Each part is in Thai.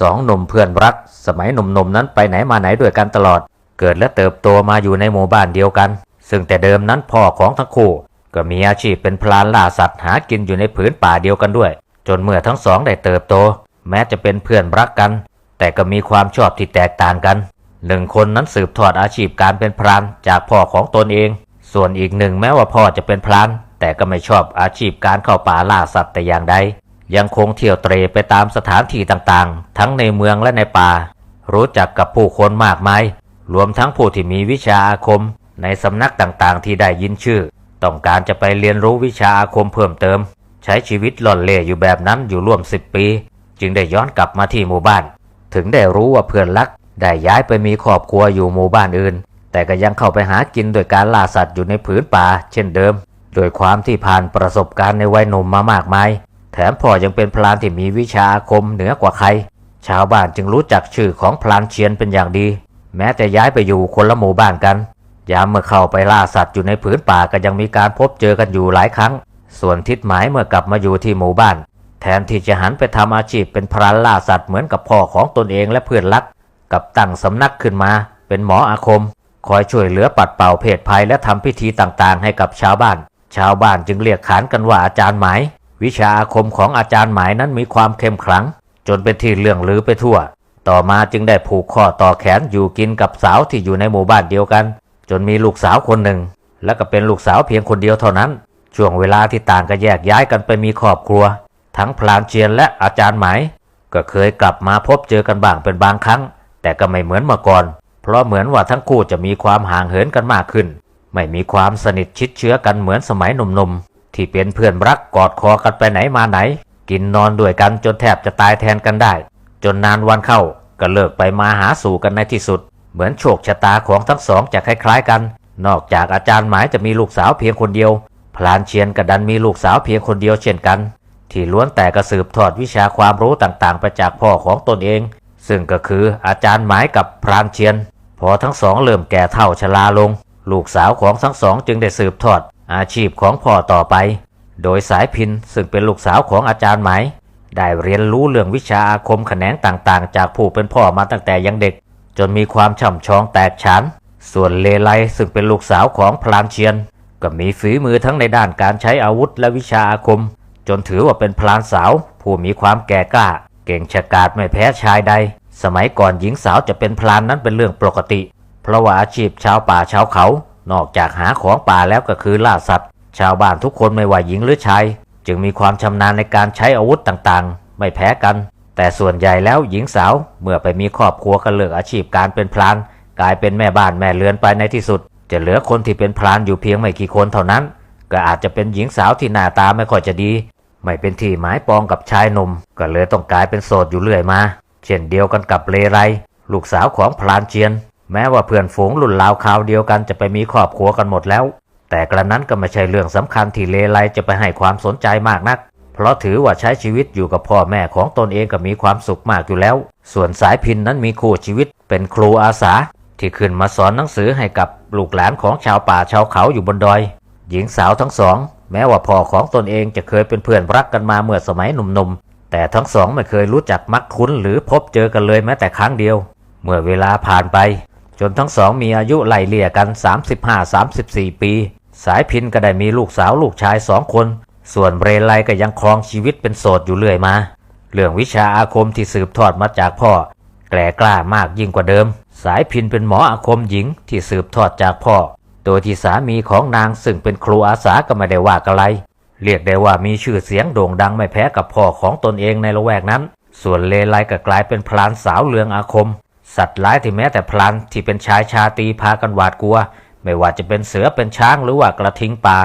สองหนุ่มเพื่อนรัก สมัยหนุ่มๆนั้นไปไหนมาไหนด้วยกันตลอด เกิดและเติบโตมาอยู่ในหมู่บ้านเดียวกัน ซึ่งแต่เดิมนั้นพ่อของทั้งคู่ ก็มีอาชีพเป็นพลานล่าสัตว์หากินอยู่ในผืนป่าเดียวกันด้วย จนเมื่อทั้งสองได้เติบโต แม้จะเป็นเพื่อนรักกัน แต่ก็มีความชอบที่แตกต่างกันหนึ่งคนนั้นสืบทอดอาชีพการเป็นพรานจากพ่อของตนเอง ส่วนอีกหนึ่งแม้ว่าพ่อจะเป็นพรานแต่ก็ไม่ชอบอาชีพการเข้าป่าล่าสัตว์แต่อย่างใด ยังคงเที่ยวเตรไปตามสถานที่ต่างๆ ทั้งในเมืองและในป่า รู้จักกับผู้คนมากมาย รวมทั้งผู้ที่มีวิชาอาคม ในสำนักต่างๆ ที่ได้ยินชื่อ ต้องการจะไปเรียนรู้วิชาอาคมเพิ่มเติม ใช้ชีวิตหล่อนเล่อยู่แบบนั้นอยู่ร่วมสิบปี จึงได้ย้อนกลับมาที่หมู่บ้าน ถึงได้รู้ว่าเพื่อนรักได้ย้ายไปมีครอบครัวอยู่หมู่บ้านอื่น แต่ก็ยังเข้าไปหากินโดยการล่าสัตว์อยู่ในผืนป่า เช่นเดิม โดยความที่ผ่านประสบการณ์ในวัยหนุ่มมามากมาย แถมพ่อยังเป็นพลานที่มีวิชาอาคมเหนือกว่าใคร ชาวบ้านจึงรู้จักชื่อของพลานเชียนเป็นอย่างดี แม้แต่ย้ายไปอยู่คนละหมู่บ้านกัน ยามเมื่อเข้าไปล่าสัตว์อยู่ในผืนป่าก็ยังมีการพบเจอกันอยู่หลายครั้ง ส่วนทิศหมายเมื่อกลับมาอยู่ที่หมู่บ้าน แทนที่จะหันไปทำอาชีพเป็นพรานล่าสัตว์เหมือนกับพ่อของตนเองและเพื่อนรัก กับตั้งสำนักขึ้นมา เป็นหมออาคม คอยช่วยเหลือปัดเป่าเพศภัยและทำพิธีต่างๆ ให้กับชาวบ้าน ชาวบ้านจึงเรียกขานกันว่าอาจารย์หมาย วิชาอาคมของอาจารย์หมายนั้นมีความเข้มขลัง จนเป็นที่เรื่องลือไปทั่ว ต่อมาจึงได้ผูกข้อต่อแขนอยู่กินกับสาวที่อยู่ในหมู่บ้านเดียวกัน จนมีลูกสาวคนหนึ่ง และก็เป็นลูกสาวเพียงคนเดียวเท่านั้น ช่วงเวลาที่ต่างก็แยกย้ายกันไปมีครอบครัว ทั้งพลานเชียนและอาจารย์หมายก็เคยกลับมาพบเจอกันบ้างเป็นบางครั้ง แต่ก็ไม่เหมือนเมื่อก่อน เพราะเหมือนว่าทั้งคู่จะมีความห่างเหินกันมากขึ้น ไม่มีความสนิทชิดเชื้อกันเหมือนสมัยหนุ่มๆ ที่เป็นเพื่อนรักกอดคอกันไปไหนมาไหน กินนอนด้วยกันจนแทบจะตายแทนกันได้ จนนานวันเข้าก็เลิกไปมาหาสู่กันในที่สุด เหมือนโชคชะตาของทั้งสองจะคล้ายๆกัน นอกจากอาจารย์หมายจะมีลูกสาวเพียงคนเดียว พลานเชียนกระดันมีลูกสาวเพียงคนเดียวเช่นกัน ที่ล้วนแต่กระสืบทอดวิชาความรู้ต่างๆไปจากพ่อของตนเอง ซึ่งก็คืออาจารย์หมายกับพรานเชียน พอทั้งสองเริ่มแก่เท่าชราลง ลูกสาวของทั้งสองจึงได้สืบทอด อาชีพของพ่อต่อไป โดยสายพินซึ่งเป็นลูกสาวของอาจารย์หมายได้เรียนรู้เรื่องวิชาอาคมแขนงต่างๆ จากผู้เป็นพ่อมาตั้งแต่ยังเด็ก จนมีความช่ำชองแตกฉาน ส่วนเลไลซึ่งเป็นลูกสาวของพลานเชียน ก็มีฝีมือทั้งในด้านการใช้อาวุธและวิชาอาคม จนถือว่าเป็นพลานสาว ผู้มีความแก่กล้า เก่งฉกาจไม่แพ้ชายใด สมัยก่อนหญิงสาวจะเป็นพลานนั้นเป็นเรื่องปกติ เพราะว่าอาชีพชาวป่าชาวเขา นอกจากหาของป่าแล้วก็คือล่าสัตว์ ชาวบ้านทุกคนไม่ว่าหญิงหรือชาย จึงมีความชำนาญในการใช้อาวุธต่างๆ ไม่แพ้กัน แต่ส่วนใหญ่แล้วหญิงสาวเมื่อไปมีครอบครัวก็เลิกอาชีพการเป็นพลาน กลายเป็นแม่บ้านแม่เรือนไปในที่สุด จะเหลือคนที่เป็นพลานอยู่เพียงไม่กี่คนเท่านั้น ก็อาจจะเป็นหญิงสาวที่หน้าตาไม่ค่อยจะดี ไม่เป็นที่หมายปองกับชายหนุ่ม ก็เลยต้องกลายเป็นโสดอยู่เรื่อยมา เช่นเดียวกันกับเลไร ลูกสาวของพลานเจียน แม้ว่าเพื่อนฝูงรุ่นราวคราวเดียวกันจะไปมีครอบครัวกันหมดแล้ว แต่กระนั้นก็ไม่ใช่เรื่องสำคัญที่เลไลจะไปให้ความสนใจมากนัก เพราะถือว่าใช้ชีวิตอยู่กับพ่อแม่ของตนเองก็มีความสุขมากอยู่แล้ว ส่วนสายพินนั้นมีคู่ชีวิตเป็นครูอาสา ที่ขึ้นมาสอนหนังสือให้กับลูกหลานของชาวป่าชาวเขาอยู่บนดอย หญิงสาวทั้งสอง แม้ว่าพ่อของตนเองจะเคยเป็นเพื่อนรักกันมาเมื่อสมัยหนุ่มๆแต่ทั้งสองไม่เคยรู้จักมักคุ้นหรือพบเจอกันเลยแม้แต่ครั้งเดียว เมื่อเวลาผ่านไป จนทั้งสองมีอายุไล่เลี่ยกัน 35-34 ปี สายพินก็ได้มีลูกสาวลูกชายสองคน ส่วนเบรไลก็ยังครองชีวิตเป็นโสดอยู่เรื่อยมา เรื่องวิชาอาคมที่สืบทอดมาจากพ่อ แกล่กล้ามากยิ่งกว่าเดิม สายพินเป็นหมออาคมหญิงที่สืบทอดจากพ่อ โดยที่สามีของนางซึ่งเป็นครูอาสาก็ไม่ได้ว่าอะไร เรียกได้ว่ามีชื่อเสียงโด่งดังไม่แพ้กับพ่อของตนเองในละแวกนั้น ส่วนเลไลก็กลายเป็นพลานสาวเรืองอาคม สัตว์ร้ายที่แม้แต่พลานที่เป็นชายชาตีพากันหวาดกลัว ไม่ว่าจะเป็นเสือเป็นช้างหรือว่ากระทิงป่า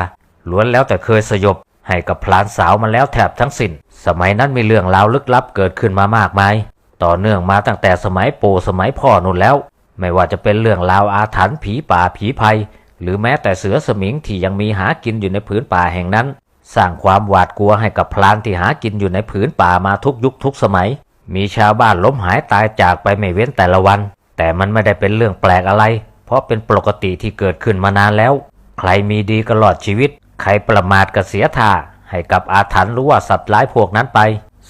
ล้วนแล้วแต่เคยสยบ ให้กับพลานสาวมาแล้วแทบทั้งสิน้น สมัยนั้นมีเรื่องราวลึกลับเกิดขึ้นมามากมาย ต่อเนื่องมาตั้งแต่สมัยปู่สมัยพ่อนู่นแล้ว ไม่ว่าจะเป็นเรื่องราวอาถรรพ์ผีป่าผีภัย หรือแม้แต่เสือสมิงที่ยังมีหากินอยู่ในผืนป่าแห่งนั้น สร้างความหวาดกลัวให้กับพลานที่หากินอยู่ในผืนป่ามาทุกยุคทุกสมัย มีชาวบ้านล้มหายตายจากไปไม่เว้นแต่ละวัน แต่มันไม่ได้เป็นเรื่องแปลกอะไร เพราะเป็นปกติที่เกิดขึ้นมานานแล้ว ใครมีดีก็รอดชีวิต ใครประมาทก็เสียท่าให้กับอาถรรพ์หรือว่าสัตว์ร้ายพวกนั้นไป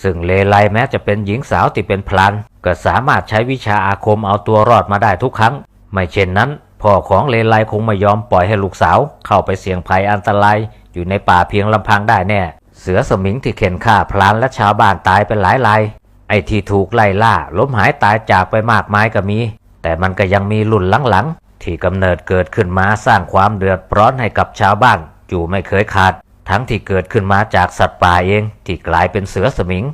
ซึ่งเลไลแม้จะเป็นหญิงสาวที่เป็นพลัน ก็สามารถใช้วิชาอาคมเอาตัวรอดมาได้ทุกครั้ง ไม่เช่นนั้นพ่อของเลไลคงไม่ยอมปล่อยให้ลูกสาว เข้าไปเสี่ยงภัยอันตราย อยู่ในป่าเพียงลำพังได้แน่ เสือสมิงที่เข็นฆ่าพลานและชาวบ้านตายไปหลายราย ไอ้ที่ถูกไล่ล่าล้มหายตายจากไปมากมายก็มี แต่มันก็ยังมีรุ่นหลังๆ ที่กำเนิดเกิดขึ้นมาสร้างความเดือดร้อนให้กับชาวบ้านอยู่ไม่เคยขาด ทั้งที่เกิดขึ้นมาจากสัตว์ป่าเองที่กลายเป็นเสือสมิง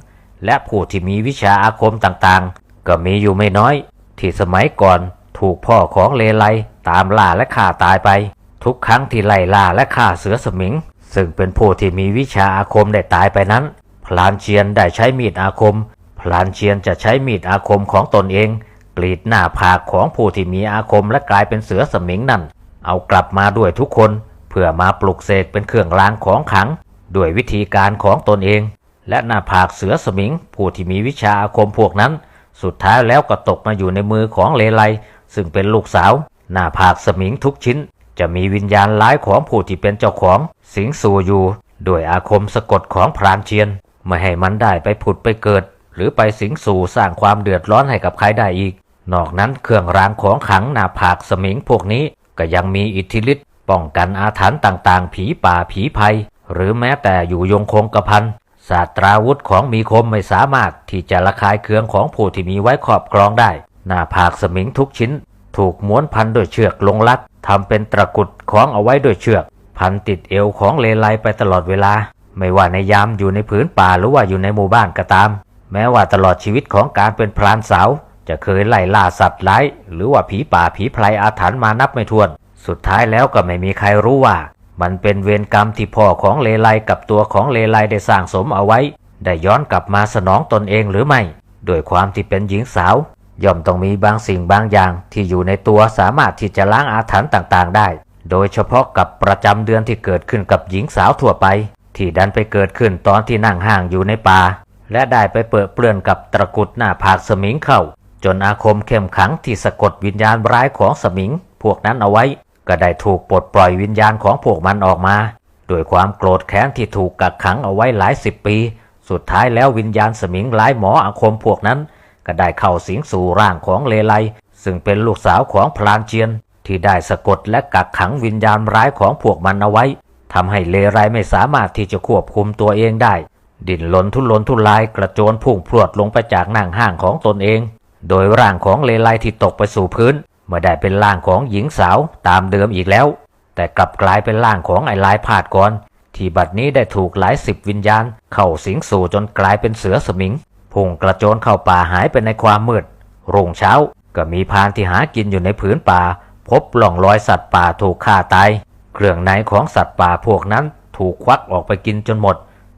และผู้ที่มีวิชาอาคมต่างๆ ก็มีอยู่ไม่น้อย ที่สมัยก่อนถูกพ่อของเลไลตามล่าและฆ่าตายไป ทุกครั้งที่ไล่ล่าและฆ่าเสือสมิง ซึ่งเป็นผู้ที่มีวิชาอาคมได้ตายไปนั้น พลานเชียนได้ใช้มีดอาคม พลานเชียนจะใช้มีดอาคมของตนเอง กรีดหน้าผากของผู้ที่มีอาคมและกลายเป็นเสือสมิงนั่น เอากลับมาด้วยทุกคน เพื่อมาปลุกเสกเป็นเครื่องรางของขัง ด้วยวิธีการของตนเอง และหน้าผากเสือสมิง ผู้ที่มีวิชาอาคมพวกนั้น สุดท้ายแล้วก็ตกมาอยู่ในมือของเลไลซึ่งเป็นลูกสาว หน้าผากสมิงทุกชิ้น จะมีวิญญาณร้ายของผู้ที่เป็นเจ้าของ สิงสู่อยู่ด้วยอาคมสะกดของพรานเชียนไม่ให้มันได้ไปผุดไปเกิด หรือไปสิงสู่สร้างความเดือดร้อนให้กับใครได้อีก นอกนั้นเครื่องรางของขังหน้าผากสมิงพวกนี้ก็ยังมีอิทธิฤทธิ์ป้องกันอาถรรพ์ต่างๆ ผีป่าผีภัย หรือแม้แต่อยู่ยงคงกระพันศาสตราวุธของมีคมไม่สามารถที่จะระคายเคืองของผู้ที่มีไว้ครอบครองได้ หน้าผากสมิงทุกชิ้น ถูกม้วนพันด้วยเชือกลงลัดทำเป็นตะกุดคล้องเอาไว้ด้วยเชือก พันติดเอวของเลไลไปตลอดเวลา ไม่ว่าในยามอยู่ในผืนป่าหรือว่าอยู่ในหมู่บ้านก็ตาม แม้ว่าตลอดชีวิตของการเป็นพรานสาว จะเคยไล่ล่าสัตว์ร้ายหรือว่าผีป่าผีไพรอาถรรพ์มานับไม่ถ้วน สุดท้ายแล้วก็ไม่มีใครรู้ว่า มันเป็นเวรกรรมที่พ่อของเลไลกับตัวของเลไลได้สร้างสมเอาไว้ ได้ย้อนกลับมาสนองตนเองหรือไม่โดยความที่เป็นหญิงสาว ย่อมต้องมีบางสิ่งบางอย่างที่อยู่ในตัวสามารถที่จะล้างอาถรรพ์ต่างๆ ได้ โดยเฉพาะกับประจำเดือนที่เกิดขึ้นกับหญิงสาวทั่วไป ที่ดันไปเกิดขึ้นตอนที่นั่งห่างอยู่ในป่า และได้ไปเปิดเปลื่อนกับตะกุดหน้าผากสมิงเข้า จนอาคมเข้มขังที่สะกดวิญญาณร้ายของสมิง พวกนั้นเอาไว้ ก็ได้ถูกปลดปล่อยวิญญาณของพวกมันออกมาด้วยความโกรธแค้นที่ถูกกักขังเอาไว้หลายสิบปี สุดท้ายแล้ววิญญาณสมิงร้ายหมออาคมพวกนั้น ก็ได้เข้าสิงสู่ร่างของเลไล ซึ่งเป็นลูกสาวของพลานเจียน ที่ได้สะกดและกักขังวิญญาณร้ายของพวกมันเอาไว้ทำให้เลไลไม่สามารถที่จะควบคุมตัวเองได้ ดิ้นรนทุรนทุรายกระโจนพุ่งพรวดลงไปจากนั่งห้างของตนเอง โดยร่างของเลไลที่ตกไปสู่พื้น เมื่อได้เป็นร่างของหญิงสาวตามเดิมอีกแล้ว แต่กลับกลายเป็นร่างของไอ้ลายพาดก่อน ที่บัดนี้ได้ถูกหลายสิบวิญญาณ เข้าสิงสู่จนกลายเป็นเสือสมิงพุ่งกระโจนเข้าป่าหายไปในความมืด รุ่งเช้าก็มีพานที่หากินอยู่ในผืนป่า พบร่องรอยสัตว์ป่าถูกฆ่าตาย เครื่องในของสัตว์ป่าพวกนั้นถูกควักออกไปกินจนหมด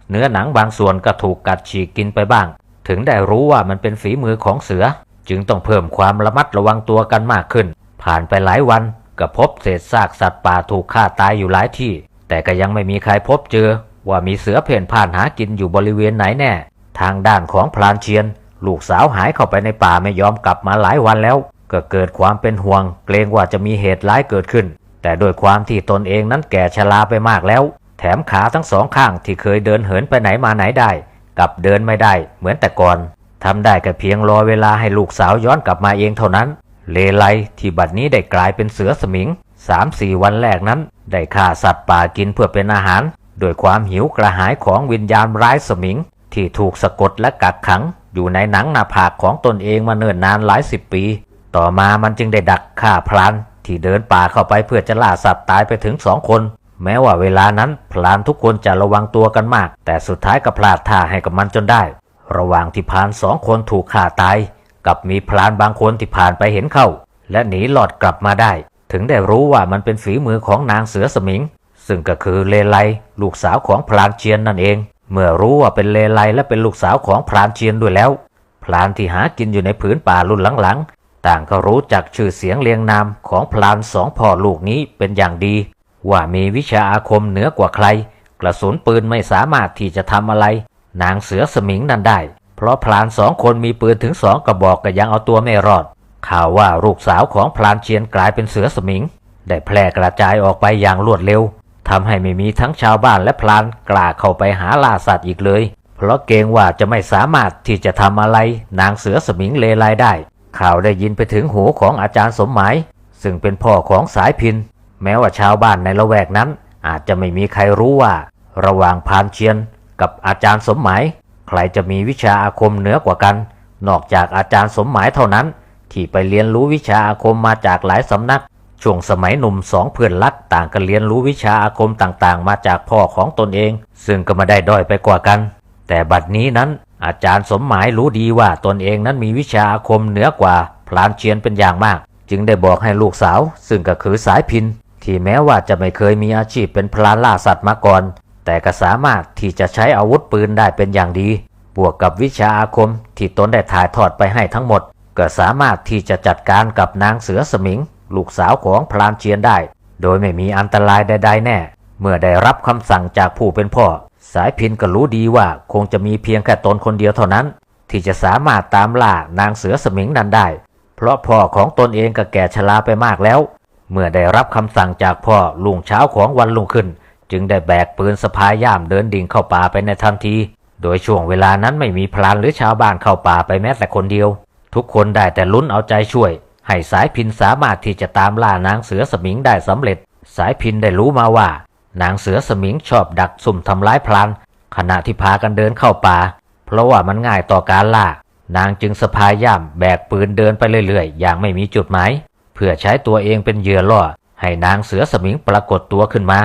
เนื้อหนังบางส่วนก็ถูกกัดฉีกกินไปบ้าง ถึงได้รู้ว่ามันเป็นฝีมือของเสือ จึงต้องเพิ่มความระมัดระวังตัวกันมากขึ้น ผ่านไปหลายวันก็พบเศษซากสัตว์ป่าถูกฆ่าตายอยู่หลายที่ แต่ก็ยังไม่มีใครพบเจอ ว่ามีเสือเพ่นผ่านหากินอยู่บริเวณไหนแน่ ทางด้านของพลานเชียน ลูกสาวหายเข้าไปในป่าไม่ยอมกลับมาหลายวันแล้ว ก็เกิดความเป็นห่วง เกรงว่าจะมีเหตุร้ายเกิดขึ้น แต่โดยความที่ตนเองนั้นแก่ชราไปมากแล้ว ถมขาทั้งสองข้างที่เคยเดินเหินไปไหนมาไหนได้ กลับเดินไม่ได้เหมือนแต่ก่อนทำได้แค่เพียงรอเวลาให้ลูกสาวย้อนกลับมาเองเท่านั้น เลไลที่บัดนี้ได้กลายเป็นเสือสมิงสามสี่วันแรกนั้น ได้ฆ่าสัตว์ป่ากินเพื่อเป็นอาหารโดยความหิวกระหายของวิญญาณร้ายสมิง ที่ถูกสะกดและกักขัง อยู่ในหนังหน้าผากของตนเองมาเนิ่นนานหลายสิบปี ต่อมามันจึงได้ดักฆ่าพลานที่เดินป่าเข้าไปเพื่อจะล่าสัตว์ตายไปถึงสองคน แม้ว่าเวลานั้นพลานทุกคนจะระวังตัวกันมาก แต่สุดท้ายก็พลาดท่าให้กับมันจนได้ ระหว่างที่พลานสองคนถูกฆ่าตาย กับมีพลานบางคนที่ผ่านไปเห็นเข้า และหนีหลอดกลับมาได้ ถึงได้รู้ว่ามันเป็นฝีมือของนางเสือสมิง ซึ่งก็คือเลไลลูกสาวของพลานเชียนนั่นเอง เมื่อรู้ว่าเป็นเลไลและเป็นลูกสาวของพลานเชียนด้วยแล้ว พลานที่หากินอยู่ในผืนป่ารุ่นหลังๆต่างก็รู้จักชื่อเสียงเรียงนามของพลานสองพ่อลูกนี้เป็นอย่างดี ว่ามีวิชาอาคมเหนือกว่าใคร กระสุนปืนไม่สามารถที่จะทำอะไร นางเสือสมิงนั่นได้ เพราะพลานสองคนมีปืนถึงสองกระบอกก็ยังเอาตัวไม่รอด ข่าวว่าลูกสาวของพลานเชียนกลายเป็นเสือสมิง ได้แพร่กระจายออกไปอย่างรวดเร็วทำให้ไม่มีทั้งชาวบ้านและพลานกล้าเข้าไปหาล่าสัตว์อีกเลย เพราะเกรงว่าจะไม่สามารถที่จะทำอะไร นางเสือสมิงเลไลได้ ข่าวได้ยินไปถึงหูของอาจารย์สมหมาย ซึ่งเป็นพ่อของสายพิน แม้ว่าชาวบ้านในละแวกนั้น อาจจะไม่มีใครรู้ว่า ระหว่างพานเชียนกับอาจารย์สมหมาย ใครจะมีวิชาอาคมเหนือกว่ากัน นอกจากอาจารย์สมหมายเท่านั้น ที่ไปเรียนรู้วิชาอาคมมาจากหลายสำนัก ช่วงสมัยหนุ่มสองเพื่อนรักต่างกันเรียนรู้วิชาอาคมต่างๆ มาจากพ่อของตนเอง ซึ่งก็ไม่ได้ด้อยไปกว่ากัน แต่บัดนี้นั้นอาจารย์สมหมายรู้ดีว่าตนเองนั้นมีวิชาอาคมเหนือกว่าพลานเชียนเป็นอย่างมาก จึงได้บอกให้ลูกสาว ซึ่งก็คือสายพิน ที่แม้ว่าจะไม่เคยมีอาชีพเป็นพลานล่าสัตว์มาก่อน แต่ก็สามารถที่จะใช้อาวุธปืนได้เป็นอย่างดี บวกกับวิชาอาคมที่ตนได้ถ่ายทอดไปให้ทั้งหมด ก็สามารถที่จะจัดการกับนางเสือสมิง ลูกสาวของพลานเชียนได้ โดยไม่มีอันตรายใดๆแน่ เมื่อได้รับคำสั่งจากผู้เป็นพ่อ สายพินก็รู้ดีว่าคงจะมีเพียงแค่ตนคนเดียวเท่านั้น ที่จะสามารถตามล่านางเสือสมิงนั้นได้ เพราะพ่อของตนเองก็แก่ชราไปมากแล้ว เมื่อได้รับคำสั่งจากพ่อลุงเช้าของวันลุงขึ้น จึงได้แบกปืนสะพายย่ามเดินดิ่งเข้าป่าไปในทันที โดยช่วงเวลานั้นไม่มีพลานหรือชาวบ้านเข้าป่าไปแม้แต่คนเดียว ทุกคนได้แต่ลุ้นเอาใจช่วย ให้สายพินสามารถที่จะตามล่านางเสือสมิงได้สำเร็จ สายพินได้รู้มาว่า นางเสือสมิงชอบดักสุ่มทำร้ายพลานขณะที่พากันเดินเข้าป่า เพราะว่ามันง่ายต่อการล่านางจึงสะพายย่ามแบกปืนเดินไปเรื่อยๆ อย่างไม่มีจุดหมาย เพื่อใช้ตัวเองเป็นเหยื่อล่อ ให้นางเสือสมิงปรากฏตัวขึ้นมา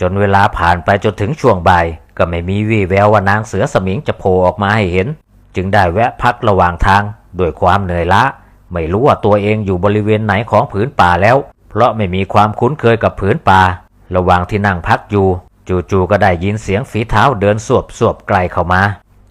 จนเวลาผ่านไปจนถึงช่วงบ่าย ก็ไม่มีวี่แววว่านางเสือสมิงจะโผล่ออกมาให้เห็น จึงได้แวะพักระหว่างทางด้วยความเหนื่อยล้า ไม่รู้ว่าตัวเองอยู่บริเวณไหนของผืนป่าแล้ว เพราะไม่มีความคุ้นเคยกับผืนป่า ระหว่างที่นั่งพักอยู่ จู่ๆก็ได้ยินเสียงฝีเท้าเดินสวบสวบๆไกลเข้ามา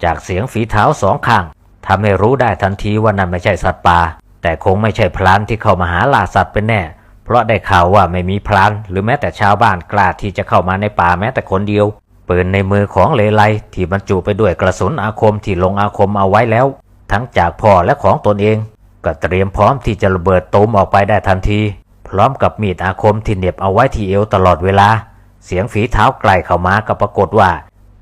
จากเสียงฝีเท้าสองข้างทำให้รู้ได้ทันทีว่านั่นไม่ใช่สัตว์ป่า แต่คงไม่ใช่พลานที่เข้ามาหาล่าสัตว์เป็นแน่ เพราะได้ข่าวว่าไม่มีพลานหรือแม้แต่ชาวบ้านกล้าที่จะเข้ามาในป่าแม้แต่คนเดียวปืนในมือของเลไลที่บรรจุไปด้วยกระสุนอาคมที่ลงอาคมเอาไว้แล้ว ทั้งจากพ่อและของตนเอง ก็เตรียมพร้อมที่จะระเบิดตูมออกไปได้ทันที พร้อมกับมีดอาคมที่เหน็บเอาไว้ที่เอวตลอดเวลา เสียงฝีเท้าไกลเข้ามาก็ปรากฏว่า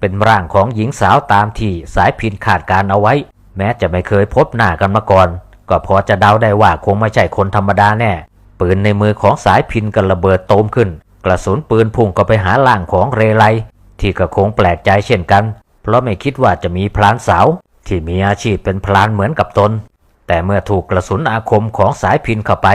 เป็นร่างของหญิงสาวตามที่สายพินขาดการเอาไว้ แม้จะไม่เคยพบหน้ากันมาก่อน ก็พอจะเดาได้ว่าคงไม่ใช่คนธรรมดาแน่ ปืนในมือของสายพินก็ระเบิดโตมขึ้น กระสุนปืนพุ่งก็ไปหาร่างของเรไล ที่ก็คงแปลกใจเช่นกัน เพราะไม่คิดว่าจะมีพลานสาว ที่มีอาชีพเป็นพลานเหมือนกับตน แต่เมื่อถูกกระสุนอาคมของสายพินเข้าไป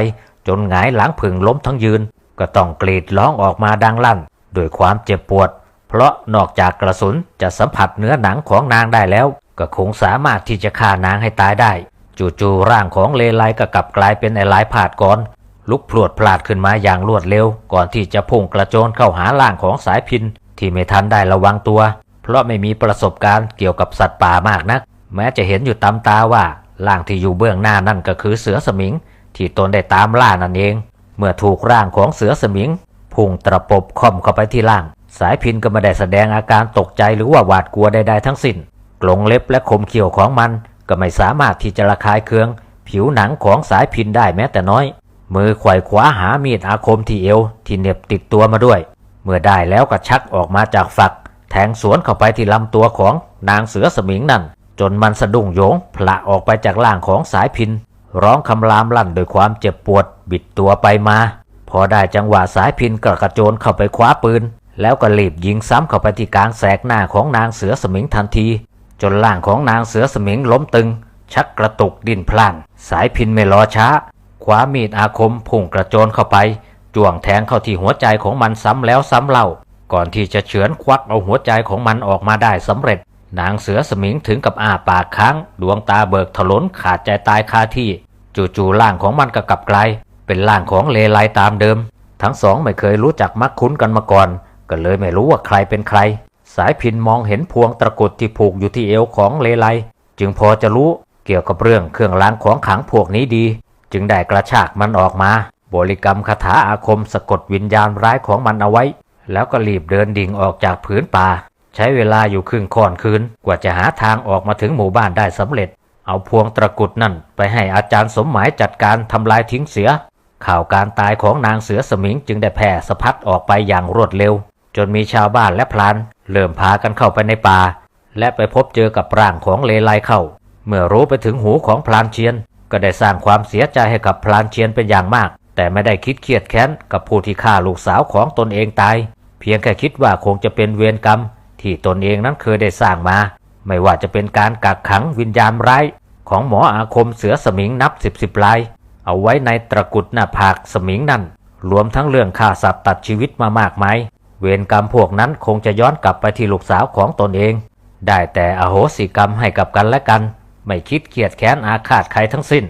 จนหงายหลังผึ่งล้มทั้งยืน ก็ต้องกรีดร้องออกมาดังลั่นด้วยความเจ็บปวด เพราะนอกจากกระสุนจะสัมผัสเนื้อหนังของนางได้แล้ว ก็คงสามารถที่จะฆ่านางให้ตายได้ จู่ๆร่างของเลไลก็กลับกลายเป็นไอ้ลายผาดก่อน ลุกพลวดพลาดขึ้นมาอย่างรวดเร็ว ก่อนที่จะพุ่งกระโจนเข้าหาร่างของสายพิน ที่ไม่ทันได้ระวังตัว เพราะไม่มีประสบการณ์เกี่ยวกับสัตว์ป่ามากนัก แม้จะเห็นอยู่ตามตาว่าร่างที่อยู่เบื้องหน้านั่นก็คือเสือสมิง ที่ตนได้ตามล่านั่นเอง เมื่อถูกร่างของเสือสมิงพุ่งตะปบค่อมเข้าไปที่ล่าง สายพินก็ไม่ได้แสดงอาการตกใจหรือว่าหวาดกลัวใดๆทั้งสิ้นกลงเล็บและคมเขี้ยวของมัน ก็ไม่สามารถที่จะระคายเคือง ผิวหนังของสายพินได้แม้แต่น้อย มือไขว่คว้าหามีดอาคมที่เอวที่เหน็บติดตัวมาด้วย เมื่อได้แล้วก็ชักออกมาจากฝัก แทงสวนเข้าไปที่ลำตัวของนางเสือสมิงนั่น จนมันสะดุ้งโยงพละออกไปจากล่างของสายพิน ร้องคำรามลั่นด้วยความเจ็บปวด บิดตัวไปมา พอได้จังหวะสายพินกระกระโจนเข้าไปคว้าปืนแล้วก็รีบยิงซ้ำเข้าไปที่กลางแสกหน้าของนางเสือสมิงทันที จนร่างของนางเสือสมิงล้มตึง ชักกระตุกดิ้นพล่าน สายพินไม่รอช้าคว้ามีดอาคมพุ่งกระโจนเข้าไปจ้วงแทงเข้าที่หัวใจของมันซ้ำแล้วซ้ำเล่า ก่อนที่จะเฉือนควักเอาหัวใจของมันออกมาได้สำเร็จ นางเสือสมิงถึงกับอ้าปากค้าง ดวงตาเบิกถลนขาดใจตายคาที่ จู่ๆร่างของมันก็กลับกลายเป็นร่างของเลไลตามเดิม ทั้งสองไม่เคยรู้จักมักคุ้นกันมาก่อน ก็เลยไม่รู้ว่าใครเป็นใคร สายพินมองเห็นพวงตะกุดที่ผูกอยู่ที่เอวของเลไล จึงพอจะรู้เกี่ยวกับเรื่องเครื่องรางของขังพวกนี้ดี จึงได้กระชากมันออกมา บริกรรมคาถาอาคมสะกดวิญญาณร้ายของมันเอาไว้ แล้วก็รีบเดินดิ่งออกจากผืนป่า ใช้เวลาอยู่ครึ่งค่อนคืน กว่าจะหาทางออกมาถึงหมู่บ้านได้สำเร็จ เอาพวงตะกุดนั่นไปให้อาจารย์สมหมายจัดการทำลายทิ้งเสีย ข่าวการตายของนางเสือสมิงจึงได้แพร่สะพัดออกไปอย่างรวดเร็ว จนมีชาวบ้านและพลาน เริ่มพากันเข้าไปในป่า และไปพบเจอกับร่างของเลไลเข้า เมื่อรู้ไปถึงหูของพลานเชียน ก็ได้สร้างความเสียใจให้กับพลานเชียนเป็นอย่างมาก แต่ไม่ได้คิดเครียดแค้นกับผู้ที่ฆ่าลูกสาวของตนเองตาย เพียงแค่คิดว่าคงจะเป็นเวรกรรม ที่ตนเองนั้นเคยได้สร้างมา ไม่ว่าจะเป็นการกักขังวิญญาณร้ายของหมออาคมเสือสมิงนับสิบสิบลาย เอาไว้ในตะกุดหน้าผากสมิงนั่น รวมทั้งเรื่องฆ่าสัตว์ตัดชีวิตมามากมาย เวรกรรมพวกนั้นคงจะย้อนกลับไปที่ลูกสาวของตนเอง ได้แต่อโหสิกรรมให้กับกันและกัน ไม่คิดเกียดแค้นอาฆาตใครทั้งสิ้น